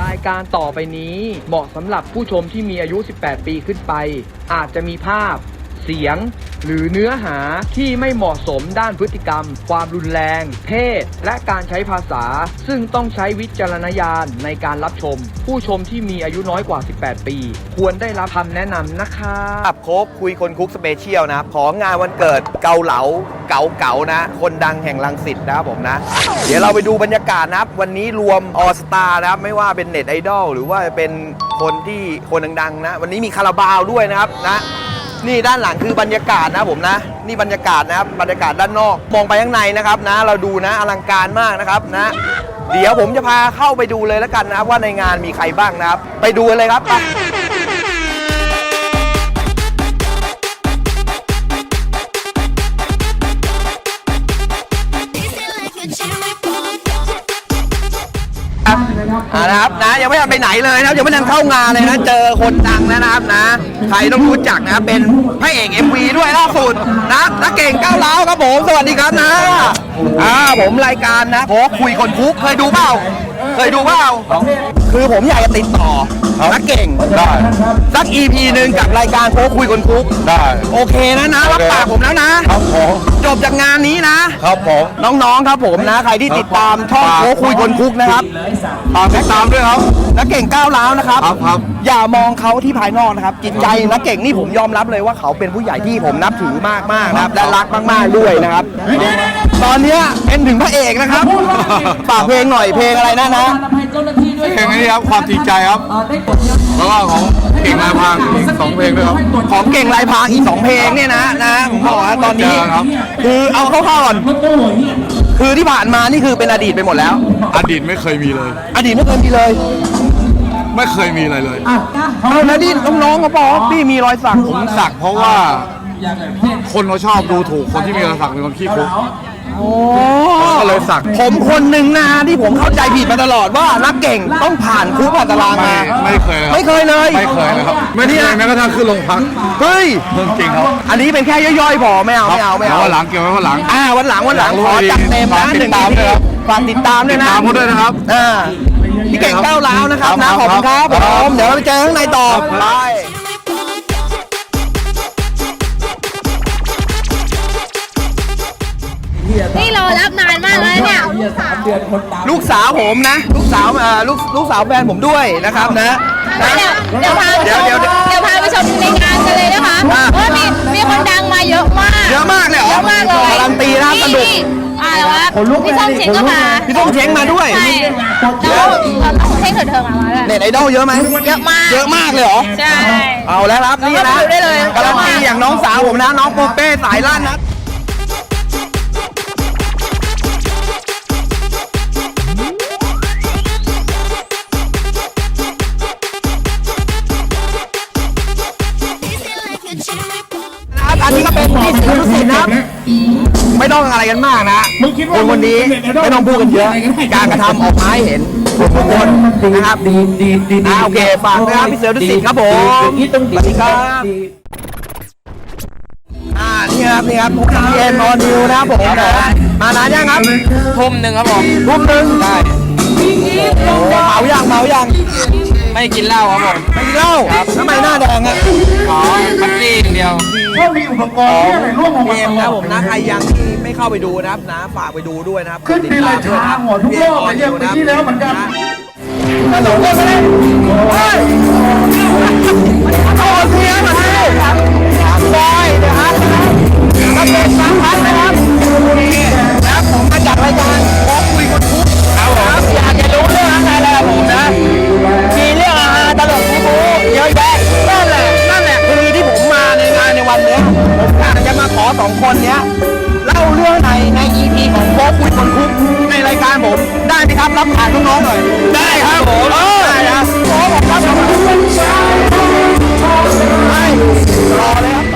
รายการต่อไปนี้เหมาะสำหรับผู้ชมที่มีอายุ 18 ปีขึ้นไป อาจจะมีภาพ เสียง หรือเนื้อหาที่ไม่เหมาะสมด้านพฤติกรรม ความรุนแรง เพศ และการใช้ภาษา ซึ่งต้องใช้วิจารณญาณในการรับชม ผู้ชมที่มีอายุน้อยกว่า 18 ปี ควรได้รับคำแนะนำนะคะกับโคกคุยคนคุกสเปเชียลนะ ของงานวันเกิดเกาเหลาเก๋าเก๋านะ คนดังแห่งลังสิตนะครับผมนะ เดี๋ยวเราไปดูบรรยากาศนะครับ วันนี้รวมออสตานะครับ ไม่ว่าเป็นเน็ตไอดอลหรือว่าเป็นคนที่คนดังๆนะ วันนี้มีคาราบาวด้วยนะครับนะ นี่ด้านหลังคือบรรยากาศนะผมนะ นี่บรรยากาศนะครับบรรยากาศด้านนอก มองไปข้างในนะครับนะ เราดูนะอลังการมากนะครับนะ เดี๋ยวผมจะพาเข้าไปดูเลยแล้วกันนะครับว่าในงานมีใครบ้างนะครับ ไปดูกันเลยครับไป ครับอ่านะครับนะยังไม่ทันไปไหนเลยนะครับยังไม่ทันเข้างานเลยนะเจอคนดังแล้วนะครับนะใครต้องรู้จักนะครับเป็นพระเอก MV ด้วยล่าสุดนะนักเก่งก้าวร้าวครับผมสวัสดีครับนะอ่าผมรายการนะโคกคุยคนคุกเคยดูเปล่าเคยดูเปล่าคือผมอยากจะติดต่อ นักเก่งได้ สัก EP หนึ่งกับรายการโคกคุยคนคุก ได้ โอเคนะนะรับปากผมแล้วนะ ครับผมจบจากงานนี้นะ ครับผมน้องๆครับผมนะ ใครที่ติดตามช่องโคกคุยคนคุกนะครับตามติดตามด้วยครับ นักเก่งก้าวร้าวนะครับ ครับครับ อย่ามองเขาที่ภายนอกนะครับ จิตใจนักเก่งนี่ผมยอมรับเลยว่าเขาเป็นผู้ใหญ่ที่ผมนับถือมากมากๆนะครับและรักมากๆด้วยนะครับ ตอนเนี้ยเป็นถึงพระเอกนะครับฝากเพลงหน่อยเพลงอะไรนะนะ เพลงนี้ครับความจริงใจครับแล้วก็ของเก่งลายพรางอีกสองเพลงด้วยครับ ของเก่งลายพรางอีกสองเพลงเนี่ยนะนะผมบอกว่าตอนนี้ เจอครับ คือเอาเข้าๆก่อนคือที่ผ่านมานี่คือเป็นอดีตไปหมดแล้ว อดีตไม่เคยมีเลย อดีตไม่เคยมีเลยไม่เคยมีอะไรเลยเอาแล้วนี่น้องๆเขาบอกว่าพี่มีรอยสักผมสักเพราะว่าคนเขาชอบดูถูกคนที่มีรอยสักเป็นคนขี้คุก โอ้ก็เลยสักผมคนหนึ่งนะที่ผมเข้าใจผิดมาตลอดว่านักเก่งต้องผ่านคุกผ่านตารางไม่มา ไม่เคยเลยครับไม่เคยเลย ไม่เคยเลยครับ ไม่เคยแม้กระทั่งขึ้นโรงพักเฮ้ย เรื่องจริงครับอันนี้เป็นแค่ย่อยๆพอไม่เอาไม่เอาไม่เอาวันหลังเกี่ยวไว้วันหลัง อ่าวันหลังวันหลังขอจัดเต็มนะฝากหตินึ่ดงตามด้วยครับ ฝากติดตามด้วยนะตามเขาด้วยนะครับ อ่าพี่เก่งก้าวร้าวนะครับคนะรับขอบคุณครับครับผมเดี๋ยวเราไปเจอข้างในต่อไป นี่รอรับนานมากแล้วเนี่ย ลูกสาวผมนะ ลูกสาวอ่าลูกลูกสาวแฟนผมด้วยนะครับนะนะ เดี๋ยวเดี๋ยวพาไปเดี๋ชยวมเดี๋ยวเดี๋ยวพาไปชมในงานกันเลยนะคะอ่า เพราะว่ามีมีคนดังมาเยอะมากเยอะมากเลยเหรอเยอะมากเลยการันตีนะครับสนุก อ่าแล้วว่าพี่ส้มเช้งก็มาพี่ส้มเช้งมาด้วย ใช่แล้วต้องเช้งเถิดเทิงมาด้วยเน็ตไอดอลเยอะไหมเยอะมาก เยอะมากเลยเหรอ ใช่ เอาแล้วครับนี่แล้วก็นะดูได้เลยการันตีอย่างน้องสาวผมนะ น้องปูเป้สายล่านนะ อันนี้ก็เป็นพี่ศิลปินนะครับไม่ต้องอะไรกันมากนะคนคนนี้ไม่ต้องพูดกันเยอะ การกระทำออกมาให้เห็นทุกคนนะครับดีดีดีอ่าโอเคฝากนะครับพี่เสือดุสิตครับผมสวัสดีครับอ่านี่ครับนี่ครับผมเอ็นออนิวนะครับผมนะมานานยังครับทุ่มหนึ่งครับผมทุ่มหนึ่งได้โอ้เมายังเมายัง ไม่กินเหล้าครับผมไม่กินเหล้าทำไมหน้าแดงอะขอพัตตี้อย่างเดียวเอ็มนะผมนะใครยังที่ไม่เข้าไปดูนะครับนะฝากไปดูด้วยนะครับขึ้นดีเลยช้าหัวทุกรอบเหมือนอย่างปีที่แล้วเหมือนกันฮัลโหลเพื่อนมาเลยเฮ้ยโอ้เสียมาเลยบอยนะครับก็เป็นสามพันนะครับนะครับผมมาจากรายการขอคุยคนทุก สองคนเนี้ยเล่าเรื่องในในอีพีของโป๊คุยคนคุกในรายการผมได้ไหมครับรับผ่านน้องๆหน่อยได้ครับผมได้ครับโอ้ผมบขอบคุณครับไปรอเลยครับ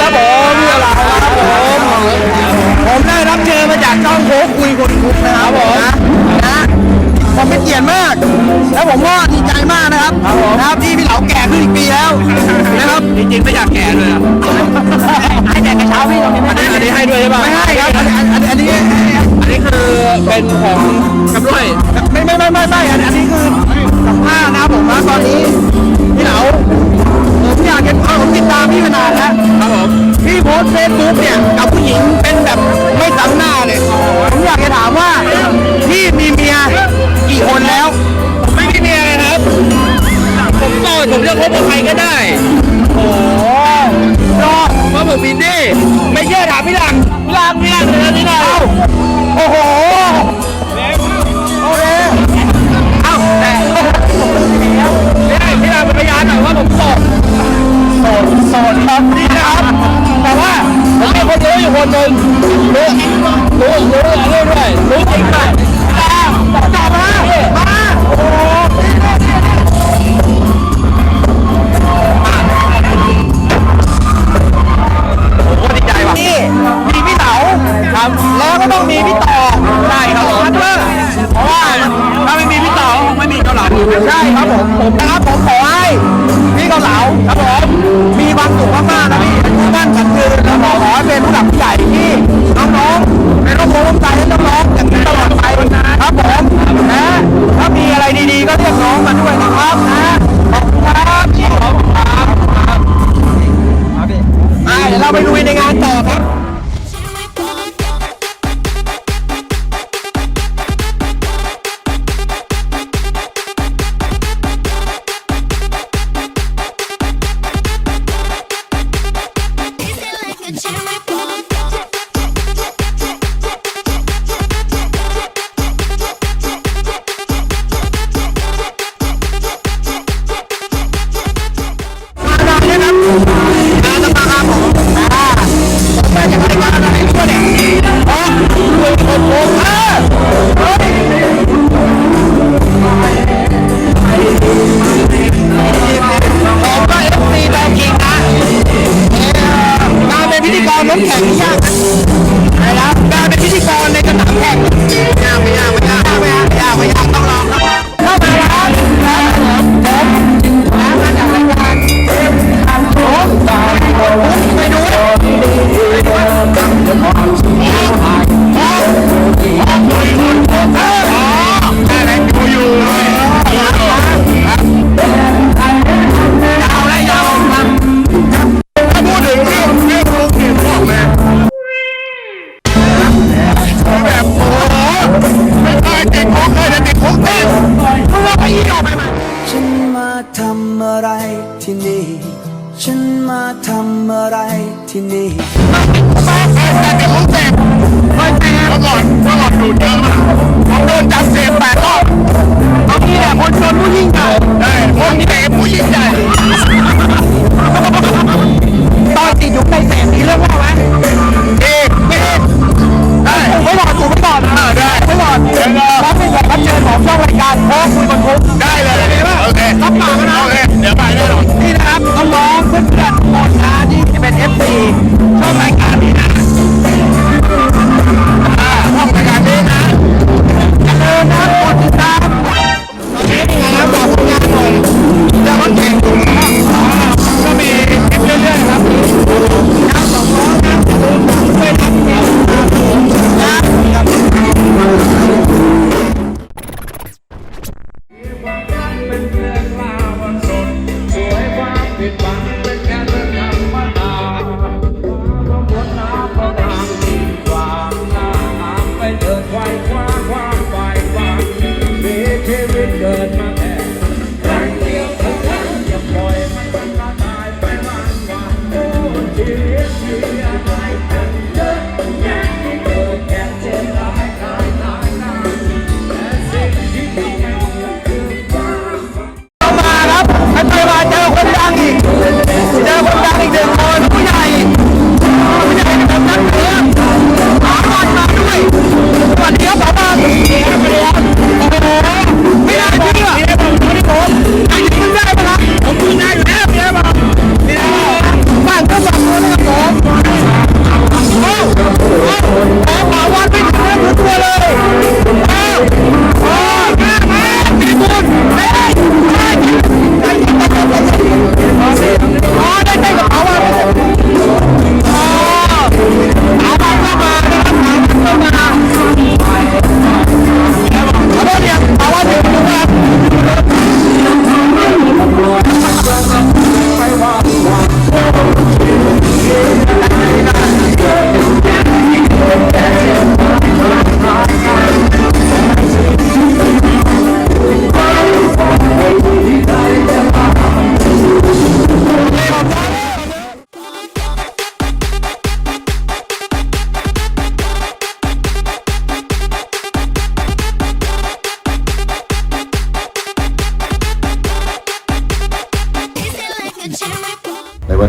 ครับผมนี่เราครับผมผมได้รับเชิญมาจากช่องโคกคุยคนคุกนะครับผมนะนะผมเป็นเกียรติมาก แล้วผมก็ดีใจมากนะครับครับที่พี่เหลาแก่ขึ้นอีกปีแล้วนะครับจริงๆไม่อยากแก่เลยอะให้แจกกระเช้าพี่ตรงนี้อันนี้ให้ด้วยใช่ป่ะไม่ให้ครับอันนี้อันนี้คือเป็นของกับด้วยไม่ไม่ไม่ไม่ไม่อันนี้คือสัมภาษณ์นะครับผมว่ตอนนี้พี่เหลา เซบุ๊กเนี่ยกับผู้หญิงเป็นแบบไม่ซ้ำหน้าเลยผมอยากจะถามว่าพี่มีเมียกี่คนแล้ว ไม่มีเมียเลยครับ ผมต่อยผมเลือกคบกับใครก็ได้ โอ้ชอบว่าผมมีดีไม่เชื่อถามพี่หลังพี่หลังพี่หลังเลยนะพี่หลังโอ้โห Monday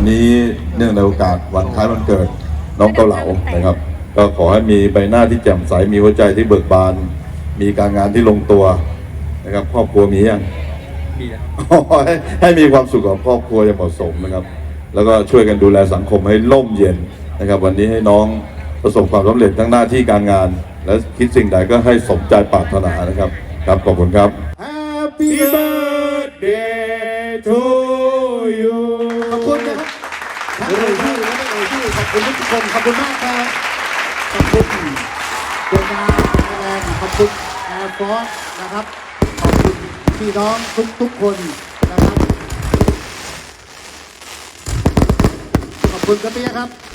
วันนี้เนื่องในโอกาสวันคล้ายวันเกิดน้องเกาเหลานะครับ ก็ขอให้มีใบหน้าที่แจ่มใสมีหัวใจที่เบิกบาน มีการงานที่ลงตัวนะครับ ครอบครัวมียังให้ให้มีความสุขกับครอบครัวอย่างเหมาะสมนะครับ แล้วก็ช่วยกันดูแลสังคมให้ร่มเย็นนะครับ วันนี้ให้น้องประสบความสำเร็จทั้งหน้าที่การงาน และคิดสิ่งใดก็ให้สมใจปรารถนานะครับ ครับขอบคุณครับ Happy birthday to คุณทุกคนขอบคุณมากครับ ขอบคุณเดนาแลนขอบคุณแอร์ฟอร์สนะครับ ขอบคุณพี่น้องทุกทุกๆคนนะครับ ขอบคุณครับพี่ครับ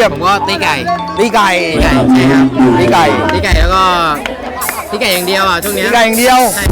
แบบผมก็ตีไก่ตีไก่ตีไก่ใช่ครับตีไก่ตีไก่แล้วก็ตีไก่อย่างเดียวอะช่วงเนี้ตียไก่อย่างเดียว ใช่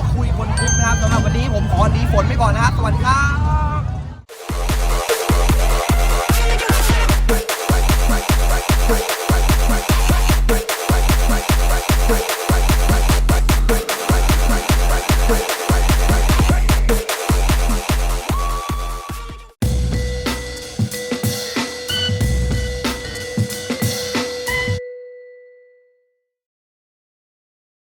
ผมด้วยนะครับกับช่องโค้ชคุยคนทุกข์นะครับสำหรับวันนี้ผมขอดีฝนไปก่อนนะครับ สวัสดีครับ